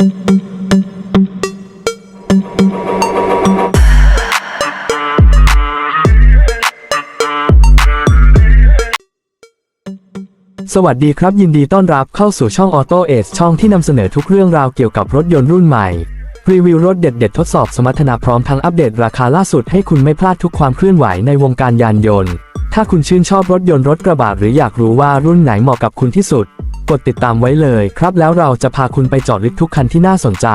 สวัสดีครับ ยินดีต้อนรับเข้าสู่ช่อง Auto a c e ช่องที่นำเสนอทุกเรื่องราวเกี่ยวกับรถยนต์รุ่นใหม่ รีวิวรถเด็ดๆทดสอบสมรรถนะพร้อมทั้งอัปเดตราคาล่าสุดให้คุณไม่พลาดทุกความเคลื่อนไหวในวงการยานยนต์ ถ้าคุณชื่นชอบรถยนต์รถกระบะหรืออยากรู้ว่ารุ่นไหนเหมาะกับคุณที่สุด กดติดตามไว้เลยครับแล้วเราจะพาคุณไปจอดลึกทุกคันที่น่าสนใจ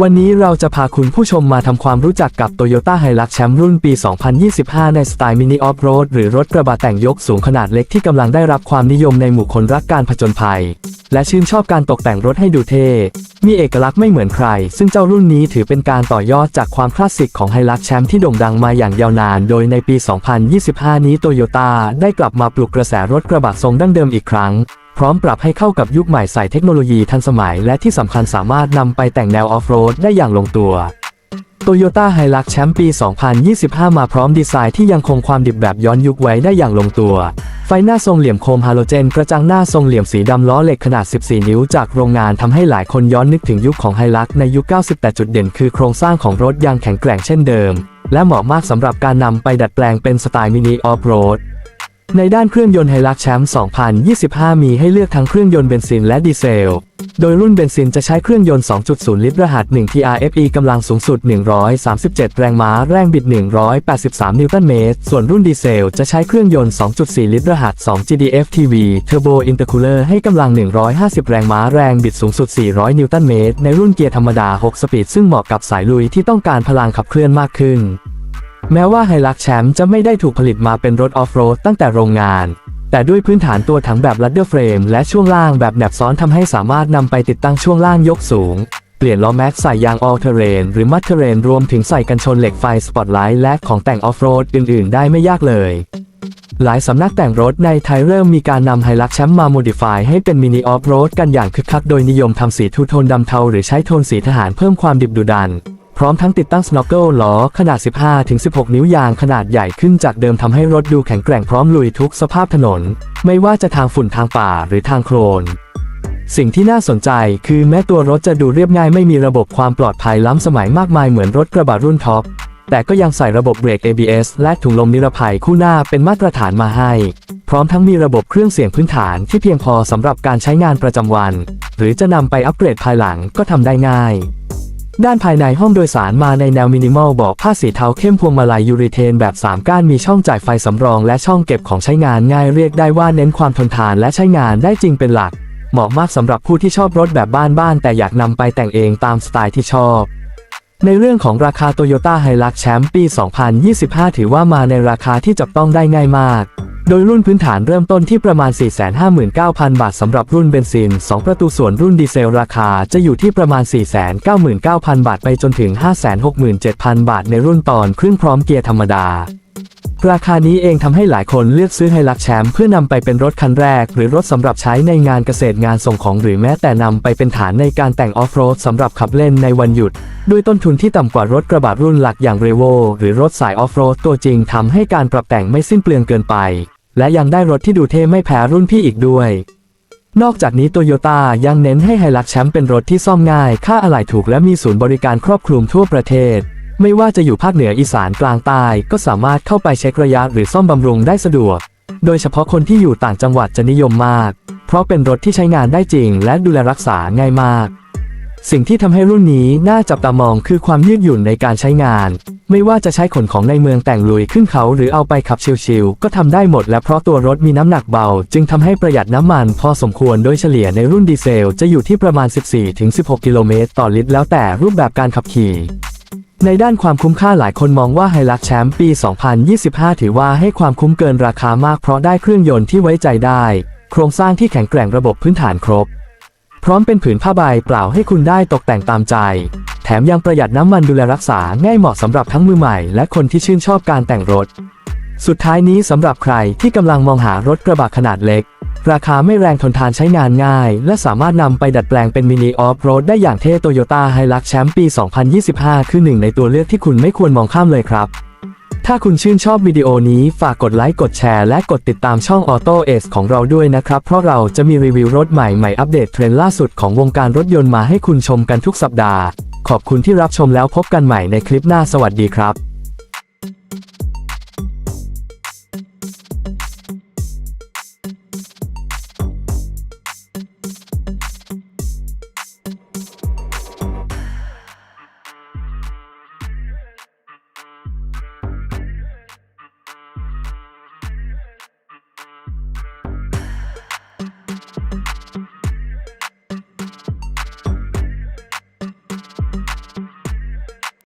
วันนี้เราจะพาคุณผู้ชมมาทำความรู้จักกับ Toyota Hilux แชมป์รุ่นปี 2025 ในสไตล์มินิออฟโรดหรือรถกระบะแต่งยกสูงขนาดเล็กที่กำลังได้รับความนิยมในหมู่คนรักการผจญภัย และชื่นชอบการตกแต่งรถให้ดูเท่ มีเอกลักษณ์ไม่เหมือนใคร ซึ่งเจ้ารุ่นนี้ถือเป็นการต่อยอดจากความคลาสสิกของ Hilux แชมป์ที่โด่งดังมาอย่างยาวนาน โดยในปี 2025 นี้ Toyota ได้กลับมาปลุกกระแสรถกระบะทรงดั้งเดิมอีกครั้ง พร้อมปรับให้เข้ากับยุคใหม่ใส่เทคโนโลยีทันสมัย และที่สำคัญสามารถนำไปแต่งแนวออฟโรดได้อย่างลงตัว Toyota Hilux แชมป์ปี 2025 มาพร้อมดีไซน์ที่ยังคงความดิบแบบย้อนยุคไว้ได้อย่างลงตัว ไฟหน้าทรงเหลี่ยมโคมฮาโลเจน กระจังหน้าทรงเหลี่ยมสีดำล้อเหล็กขนาด 14 นิ้วจากโรงงานทำให้หลายคนย้อนนึกถึงยุคของ Hilux ในยุค 90 แต่จุดเด่นคือโครงสร้างของรถยังแข็งแกร่งเช่นเดิม และเหมาะมากสำหรับการนำไปดัดแปลงเป็นสไตล์มินิออฟโรด ในด้านเครื่องยนต์ไฮลักแชมป์2025 มีให้เลือกทั้งเครื่องยนต์เบนซินและดีเซล โดยรุ่นเบนซินจะใช้เครื่องยนต์ 2.0 ลิตรรหัส 1 TRFE กำลังสูงสุด 137 แรงม้า แรงบิด 183 นิวตันเมตร ส่วนรุ่นดีเซลจะใช้เครื่องยนต์ 2.4 ลิตรรหัส 2 GDF TV Turbo Intercooler ให้กำลัง 150 แรงม้า แรงบิดสูงสุด 400 นิวตันเมตร ในรุ่นเกียร์ธรรมดา 6 สปีด ซึ่งเหมาะกับสายลุยที่ต้องการพลังขับเคลื่อนมากขึ้น แม้ว่าไฮลักแชมป์จะไม่ได้ถูกผลิตมาเป็นรถออฟโรดตั้งแต่โรงงาน แต่ด้วยพื้นฐานตัวถังแบบลัดเดอร์เฟรมและช่วงล่างแบบแหนบซ้อนทำให้สามารถนำไปติดตั้งช่วงล่างยกสูง เปลี่ยนล้อแม็กใส่ยางออลเทเรนหรือมัดเทเรนรวมถึงใส่กันชนเหล็กไฟสปอตไลท์และของแต่งออฟโรดอื่น ๆ ได้ไม่ยากเลยหลายสำนักแต่งรถในไทยเริ่มมีการนำไฮลักแชมป์มาโมดิฟายให้เป็นมินิออฟโรดกันอย่างคึกคักโดยนิยมทำสีทูโทนดำเทาหรือใช้โทนสีทหารเพิ่มความดิบดุดัน พร้อมทั้งติดตั้งสโนว์เกิลล้อขนาด 15-16 นิ้วยางขนาดใหญ่ขึ้นจากเดิมทำให้รถดูแข็งแกร่งพร้อมลุยทุกสภาพถนน ไม่ว่าจะทางฝุ่นทางป่าหรือทางโคลนสิ่งที่น่าสนใจคือแม้ตัวรถจะดูเรียบง่ายไม่มีระบบความปลอดภัยล้ำสมัยมากมายเหมือนรถกระบะรุ่นท็อป แต่ก็ยังใส่ระบบเบรก ABS และถุงลมนิรภัยคู่หน้าเป็นมาตรฐานมาให้ พร้อมทั้งมีระบบเครื่องเสียงพื้นฐานที่เพียงพอสำหรับการใช้งานประจำวัน หรือจะนำไปอัปเกรดภายหลังก็ทำได้ง่าย ด้านภายในห้องโดยสารมาในแนวมินิมอลบอกผ้าสีเทาเข้มพวงมาลัยยูริเทนแบบ 3 ก้านมีช่องจ่ายไฟสำรองและช่องเก็บของใช้งานง่ายเรียกได้ว่าเน้นความทนทานและใช้งานได้จริงเป็นหลัก เหมาะมากสำหรับผู้ที่ชอบรถแบบบ้านๆแต่อยากนำไปแต่งเองตามสไตล์ที่ชอบในเรื่องของราคา Toyota Hilux แชมป์ปี 2025 ถือว่ามาในราคาที่จับต้องได้ง่ายมาก โดยรุ่นพื้นฐานเริ่มต้นที่ประมาณ 459,000 บาทสำหรับรุ่นเบนซิน 2 ประตูส่วนรุ่นดีเซลราคาจะอยู่ที่ประมาณ 499,000 บาทไปจนถึง 567,000 บาทในรุ่นตอนครึ่งพร้อมเกียร์ธรรมดา ราคานี้เองทำให้หลายคนเลือกซื้อไฮลักแชมป์เพื่อนำไปเป็นรถคันแรก หรือรถสำหรับใช้ในงานเกษตรงานส่งของหรือแม้แต่นำไปเป็นฐานในการแต่งออฟโรดสำหรับขับเล่นในวันหยุดด้วยต้นทุนที่ต่ำกว่ารถกระบะรุ่นหลักอย่างเรโวหรือรถสายออฟโรดตัวจริงทำให้การปรับแต่งไม่สิ้นเปลืองเกินไป และยังได้รถที่ดูเท่ไม่แพ้รุ่นพี่อีกด้วย นอกจากนี้โตโยต้ายังเน้นให้ไฮลักแชมป์เป็นรถที่ซ่อมง่าย ค่าอะไหล่ถูกและมีศูนย์บริการครอบคลุมทั่วประเทศ ไม่ว่าจะอยู่ภาคเหนืออีสานกลางใต้ก็สามารถเข้าไปเช็คระยะหรือซ่อมบำรุงได้สะดวก โดยเฉพาะคนที่อยู่ต่างจังหวัดจะนิยมมาก เพราะเป็นรถที่ใช้งานได้จริง และดูแลรักษาง่ายมาก สิ่งที่ทำให้รุ่นนี้น่าจับตามองคือความยืดหยุ่นในการใช้งาน ไม่ว่าจะใช้ขนของในเมืองแต่งลุยขึ้นเขาหรือเอาไปขับชิลๆก็ทำได้หมดและเพราะตัวรถมีน้ำหนักเบา จึงทำให้ประหยัดน้ำมันพอสมควรโดยเฉลี่ยในรุ่นดีเซลจะอยู่ที่ประมาณ 14-16 กิโลเมตรต่อลิตรแล้วแต่รูปแบบการขับขี่ในด้านความคุ้มค่าหลายคนมองว่าไฮลักแชมป์ปี 2025 ถือว่าให้ความคุ้มเกินราคามากเพราะได้เครื่องยนต์ที่ไว้ใจได้ โครงสร้างที่แข็งแกร่งระบบพื้นฐานครบ พร้อมเป็นผืนผ้าใบเปล่าให้คุณได้ตกแต่งตามใจ แถมยังประหยัดน้ำมันดูแลรักษาง่ายเหมาะสำหรับทั้งมือใหม่และคนที่ชื่นชอบการแต่งรถ สุดท้ายนี้สำหรับใครที่กำลังมองหารถกระบะขนาดเล็ก ราคาไม่แรงทนทานใช้งานง่าย และสามารถนำไปดัดแปลงเป็นมินิออฟโรดได้อย่างเท่โตโยต้าไฮลักแชมป์ปี 2025 คือหนึ่งในตัวเลือกที่คุณไม่ควรมองข้ามเลยครับ ถ้าคุณชื่นชอบวิดีโอนี้ฝากกดไลค์กดแชร์และกดติดตามช่อง Auto Ace ของเราด้วยนะครับ เพราะเราจะมีรีวิวรถใหม่ใหม่อัปเดตเทรนด์ล่าสุดของวงการรถยนต์มาให้คุณชมกันทุกสัปดาห์ ขอบคุณที่รับชมแล้วพบกันใหม่ในคลิปหน้าสวัสดีครับ